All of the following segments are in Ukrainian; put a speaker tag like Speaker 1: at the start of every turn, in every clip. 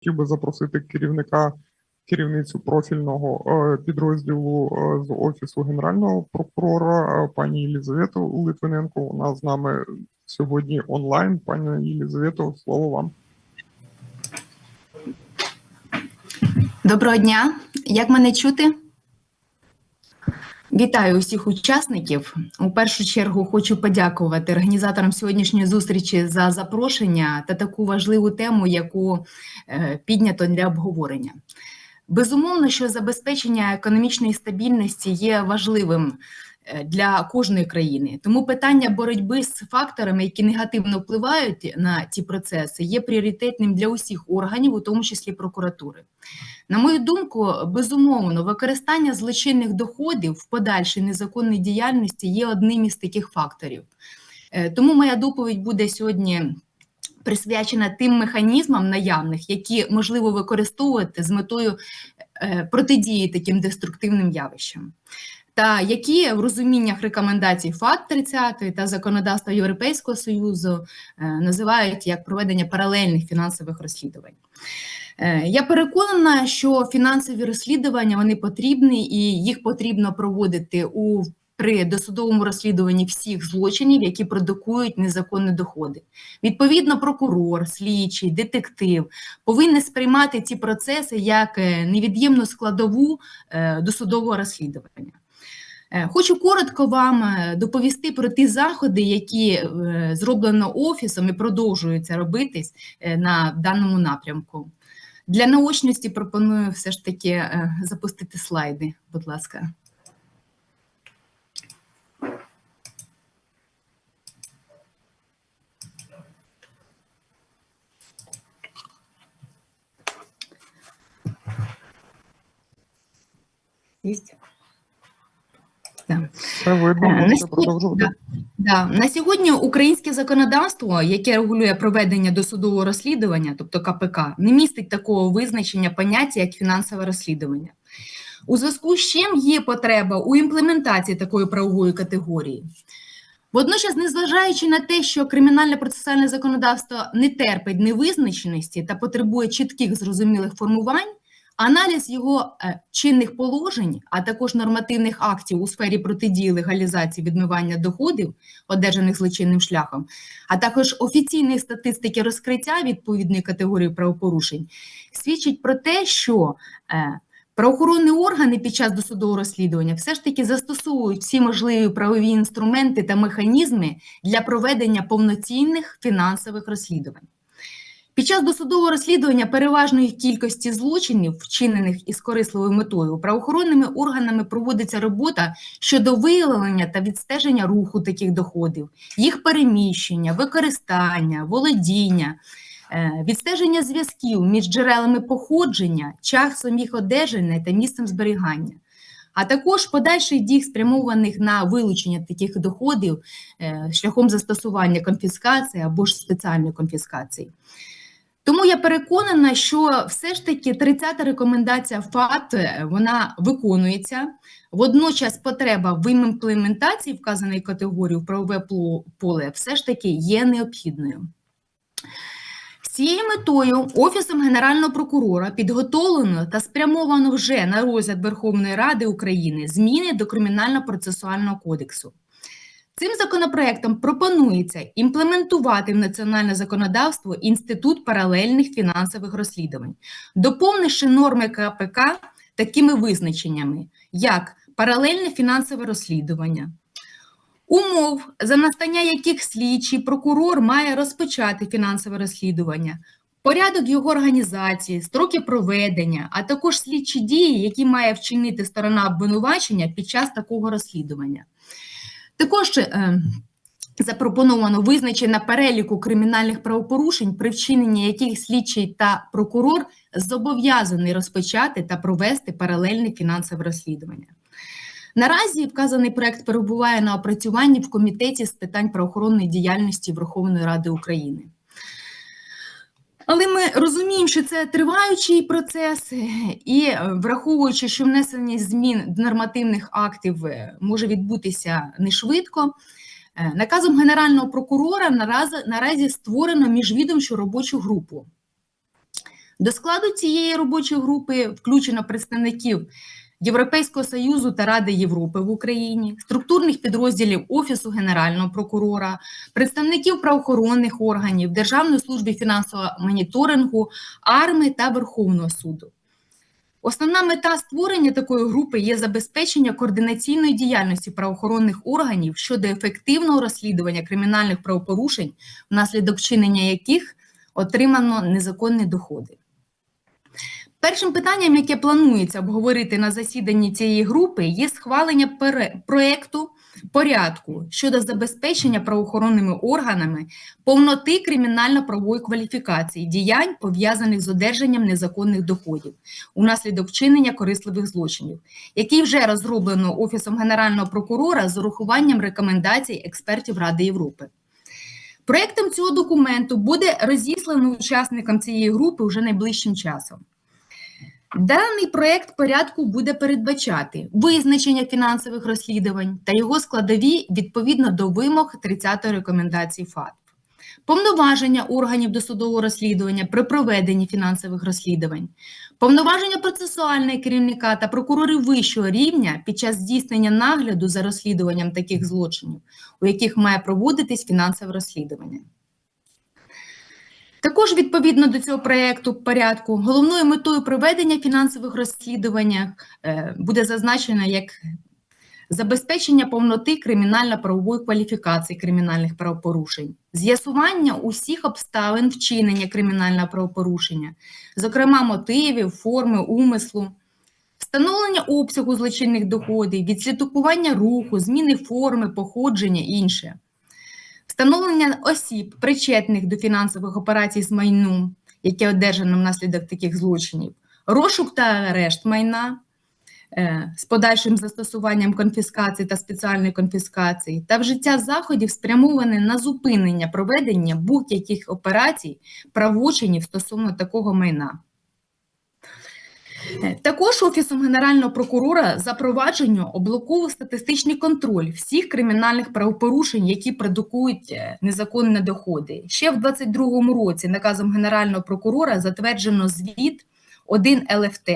Speaker 1: хотів би запросити керівника керівницю профільного е, підрозділу е, з офісу генерального прокурора, е, пані Єлізавету Литвиненко. Вона з нами сьогодні онлайн. Пані Єлізавету, слово вам.
Speaker 2: Доброго дня, як мене чути? Вітаю усіх учасників. У першу чергу хочу подякувати організаторам сьогоднішньої зустрічі за запрошення та таку важливу тему, яку е, піднято для обговорення. Безумовно, що забезпечення економічної стабільності є важливим для кожної країни. Тому питання боротьби з факторами, які негативно впливають на ці процеси, є пріоритетним для усіх органів, у тому числі прокуратури. На мою думку, безумовно, використання злочинних доходів в подальшій незаконній діяльності є одним із таких факторів. Е, Тому моя доповідь буде сьогодні присвячена тим механізмам наявних, які можливо використовувати з метою е, протидії таким деструктивним явищам. Та які в розуміннях рекомендацій ФАТ 30 та законодавства Європейського Союзу е, називають як проведення паралельних фінансових розслідувань. Е, Я переконана, що фінансові розслідування вони потрібні і їх потрібно проводити у при досудовому розслідуванні всіх злочинів, які продукують незаконні доходи. Відповідно, прокурор, слідчий, детектив повинні сприймати ці процеси як е, невід'ємну складову досудового розслідування. Е, Хочу коротко вам е, доповісти про ті заходи, які е, зроблено офісом і продовжуються робитись на даному напрямку. Для наочності пропоную все ж таки запустити слайди, будь ласка. Єсть? Е, на сьогодні-. Да. На сьогодні українське законодавство, яке регулює проведення досудового розслідування, тобто КПК, не містить такого визначення поняття, як фінансове розслідування. У зв'язку з чим є потреба у імплементації такої правової категорії. Водночас, незважаючи на те, що кримінальне процесуальне законодавство не терпить невизначеності та потребує чітких зрозумілих формувань, аналіз його е, чинних положень, а також нормативних актів у сфері протидії легалізації відмивання доходів, одержаних злочинним шляхом, а також офіційної статистики розкриття відповідної категорії правопорушень, свідчить про те, що е, правоохоронні органи під час досудового розслідування все ж таки застосовують всі можливі правові інструменти та механізми для проведення повноцінних фінансових розслідувань. Під час досудового розслідування переважної кількості злочинів, вчинених із корисливою метою, правоохоронними органами проводиться робота щодо виявлення та відстеження руху таких доходів, їх переміщення, використання, володіння, е, відстеження зв'язків між джерелами походження, часом їх одержання та місцем зберігання. А також подальших дій, спрямованих на вилучення таких доходів е, шляхом застосування конфіскації або ж спеціальної конфіскації. Тому я переконана, що все ж таки 30-та рекомендація ФАТ е, вона виконується. Водночас потреба в імплементації вказаної категорії в правове поле все ж таки є необхідною. Цією метою Офісом Генерального прокурора підготовлено та спрямовано вже на розгляд Верховної Ради України зміни до Кримінально-процесуального кодексу. Цим законопроектом пропонується імплементувати в національне законодавство інститут паралельних фінансових розслідувань, доповнивши норми КПК такими визначеннями, як паралельне фінансове розслідування, умов, за настання яких слідчий прокурор має розпочати фінансове розслідування, порядок його організації, строки проведення, а також слідчі дії, які має вчинити сторона обвинувачення під час такого розслідування. Також е, запропоновано визначення переліку кримінальних правопорушень, при вчиненні яких слідчий та прокурор зобов'язаний розпочати та провести паралельне фінансове розслідування. Наразі вказаний проект перебуває на опрацюванні в Комітеті з питань правоохоронної діяльності Верховної Ради України. Але ми розуміємо, що це триваючий процес, і враховуючи, що внесення змін до нормативних актів е, може відбутися не швидко, е, наказом Генерального прокурора наразі, наразі створено міжвідомчу робочу групу. До складу цієї робочої групи включено представників Європейського Союзу та Ради Європи в Україні, структурних підрозділів Офісу Генерального прокурора, представників правоохоронних органів, Державної служби фінансового моніторингу, АРМИ та Верховного суду. Основна мета створення такої групи є забезпечення координаційної діяльності правоохоронних органів щодо ефективного розслідування кримінальних правопорушень, внаслідок вчинення яких отримано незаконні доходи. Першим питанням, яке планується обговорити на засіданні цієї групи, є схвалення проекту порядку щодо забезпечення правоохоронними органами повноти кримінально-правової кваліфікації діянь, пов'язаних з одержанням незаконних доходів унаслідок вчинення корисливих злочинів, який вже розроблено Офісом Генерального прокурора з урахуванням рекомендацій експертів Ради Європи. Проектом цього документу буде розіслано учасникам цієї групи вже найближчим часом. Даний проект порядку буде передбачати визначення фінансових розслідувань та його складові відповідно до вимог 30-ї рекомендації ФАТ, повноваження органів досудового розслідування при проведенні фінансових розслідувань, повноваження процесуального керівника та прокурорів вищого рівня під час здійснення нагляду за розслідуванням таких злочинів, у яких має проводитись фінансове розслідування. Також відповідно до цього проєкту порядку головною метою проведення фінансових розслідувань е, буде зазначено як забезпечення повноти кримінально-правової кваліфікації кримінальних правопорушень, з'ясування усіх обставин вчинення кримінального правопорушення, зокрема мотивів, форми, умислу, встановлення обсягу злочинних доходів, відслідкування руху, зміни форми, походження інше. Встановлення осіб, причетних до фінансових операцій з майном, яке одержано внаслідок таких злочинів, розшук та арешт майна е, з подальшим застосуванням конфіскації та спеціальної конфіскації, та вжиття заходів спрямоване на зупинення проведення будь-яких операцій правочинів стосовно такого майна. Е, Також Офісом Генерального прокурора запроваджено обліково-статистичний контроль всіх кримінальних правопорушень, які продукують е, незаконні доходи. Ще в 2022 році наказом Генерального прокурора затверджено звіт 1 ЛФТ.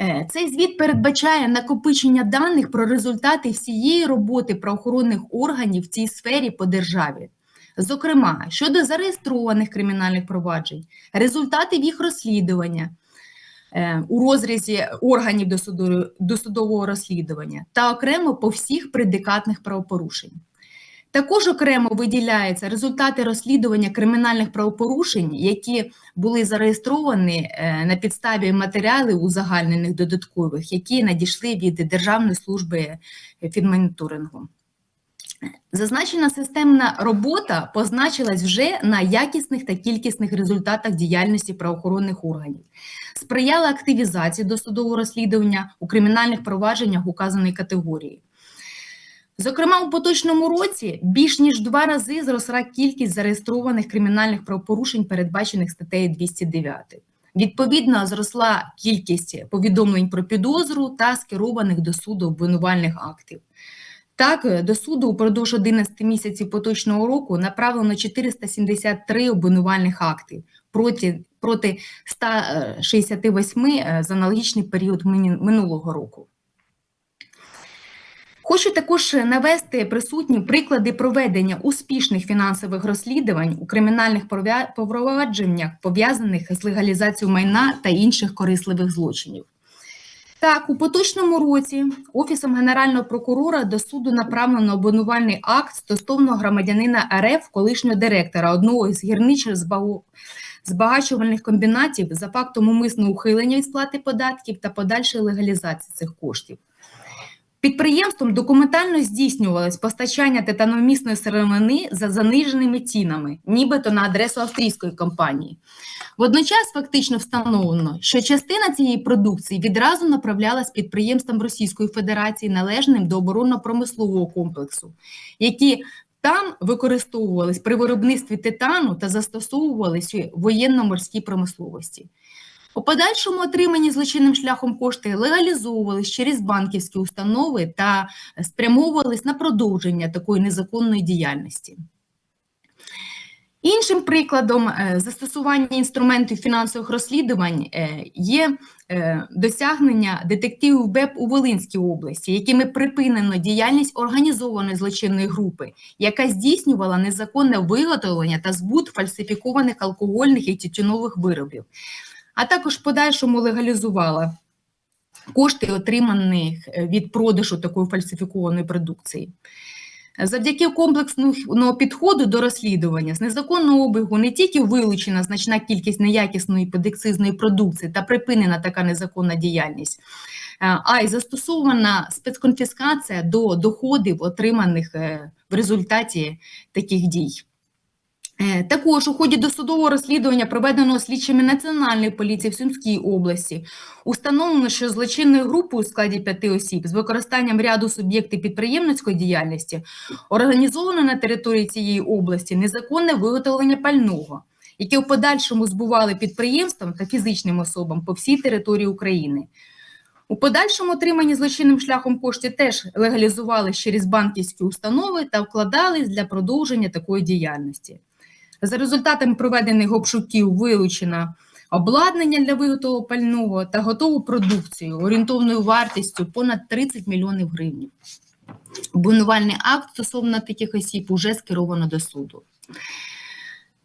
Speaker 2: Е, Цей звіт передбачає накопичення даних про результати всієї роботи правоохоронних органів в цій сфері по державі. Зокрема, щодо зареєстрованих кримінальних проваджень, результатів їх розслідування, у розрізі органів досудового, досудового розслідування та окремо по всіх предикатних правопорушень. Також окремо виділяються результати розслідування кримінальних правопорушень, які були зареєстровані е, на підставі матеріалів узагальнених додаткових, які надійшли від Державної служби фінмоніторингу. Зазначена системна робота позначилась вже на якісних та кількісних результатах діяльності правоохоронних органів, сприяла активізації досудового розслідування у кримінальних провадженнях указаної категорії. Зокрема, у поточному році більш ніж два рази зросла кількість зареєстрованих кримінальних правопорушень, передбачених статтею 209. Відповідно, зросла кількість повідомлень про підозру та скерованих до суду обвинувальних актів. Так, до суду упродовж 11 місяців поточного року направлено 473 обвинувальних акти проти, проти 168 е, за аналогічний період минулого року. Хочу також навести присутні приклади проведення успішних фінансових розслідувань у кримінальних провадженнях, пов'язаних з легалізацією майна та інших корисливих злочинів. Так, у поточному році Офісом Генерального прокурора до суду направлено обвинувальний акт стосовно громадянина РФ, колишнього директора одного із гірничих збагачувальних комбінатів за фактом умисного ухилення від сплати податків та подальшої легалізації цих коштів. Підприємством документально здійснювалось постачання титаномісної сировини за заниженими цінами, нібито на адресу австрійської компанії. Водночас фактично встановлено, що частина цієї продукції відразу направлялась підприємствам Російської Федерації, належним до оборонно-промислового комплексу, які там використовувались при виробництві титану та застосовувались у воєнно-морській промисловості. У подальшому отримані злочинним шляхом кошти легалізовувались через банківські установи та спрямовувались на продовження такої незаконної діяльності. Іншим прикладом е, застосування інструментів фінансових розслідувань е, є е, досягнення детективів БЕП у Волинській області, якими припинено діяльність організованої злочинної групи, яка здійснювала незаконне виготовлення та збут фальсифікованих алкогольних і тютюнових виробів, а також подальшому легалізувала кошти, отримані е, від продажу такої фальсифікованої продукції. Завдяки комплексного підходу до розслідування з незаконного обігу не тільки вилучена значна кількість неякісної подексизної продукції та припинена така незаконна діяльність, е, а й застосована спецконфіскація до доходів, отриманих е, в результаті таких дій. Е, Також у ході досудового розслідування, проведеного слідчими Національної поліції в Сумській області, установлено, що злочинною групою у складі п'яти осіб з використанням ряду суб'єктів підприємницької діяльності організовано на території цієї області незаконне виготовлення пального, яке в подальшому збували підприємствам та фізичним особам по всій території України. У подальшому отримані злочинним шляхом кошти теж легалізували через банківські установи та вкладались для продовження такої діяльності. За результатами проведених обшуків вилучено обладнання для виготовлення пального та готову продукцію орієнтовною вартістю понад 30 мільйонів гривень. Обвинувальний акт стосовно таких осіб уже скеровано до суду.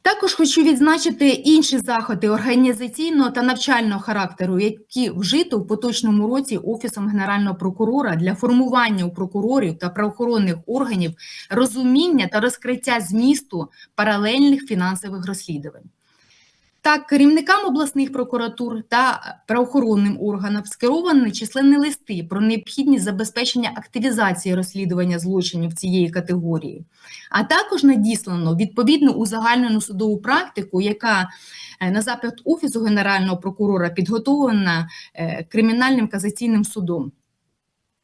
Speaker 2: Також хочу відзначити інші заходи організаційного та навчального характеру, які вжито в поточному році Офісом Генерального прокурора для формування у прокурорів та правоохоронних органів розуміння та розкриття змісту паралельних фінансових розслідувань. Так, керівникам обласних прокуратур та правоохоронним органам скеровані численні листи про необхідність забезпечення активізації розслідування злочинів цієї категорії, а також надіслано відповідну узагальнену судову практику, яка е, на запит Офісу Генерального прокурора підготовлена е, кримінальним казаційним судом.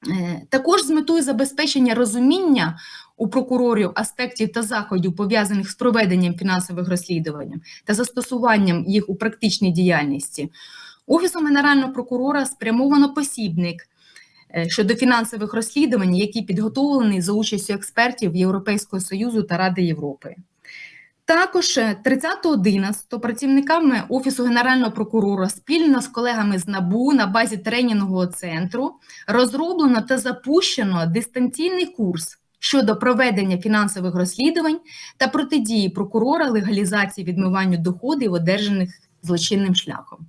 Speaker 2: Е, Також з метою забезпечення розуміння у прокурорів аспектів та заходів, пов'язаних з проведенням фінансових розслідувань та застосуванням їх у практичній діяльності, Офісом Генерального прокурора спрямовано посібник е, щодо фінансових розслідувань, які підготовлені за участю експертів Європейського Союзу та Ради Європи. Також е, 30.11 працівниками Офісу Генерального прокурора спільно з колегами з НАБУ на базі тренінгового центру розроблено та запущено дистанційний курс щодо проведення фінансових розслідувань та протидії прокурора легалізації відмиванню доходів, одержаних злочинним шляхом.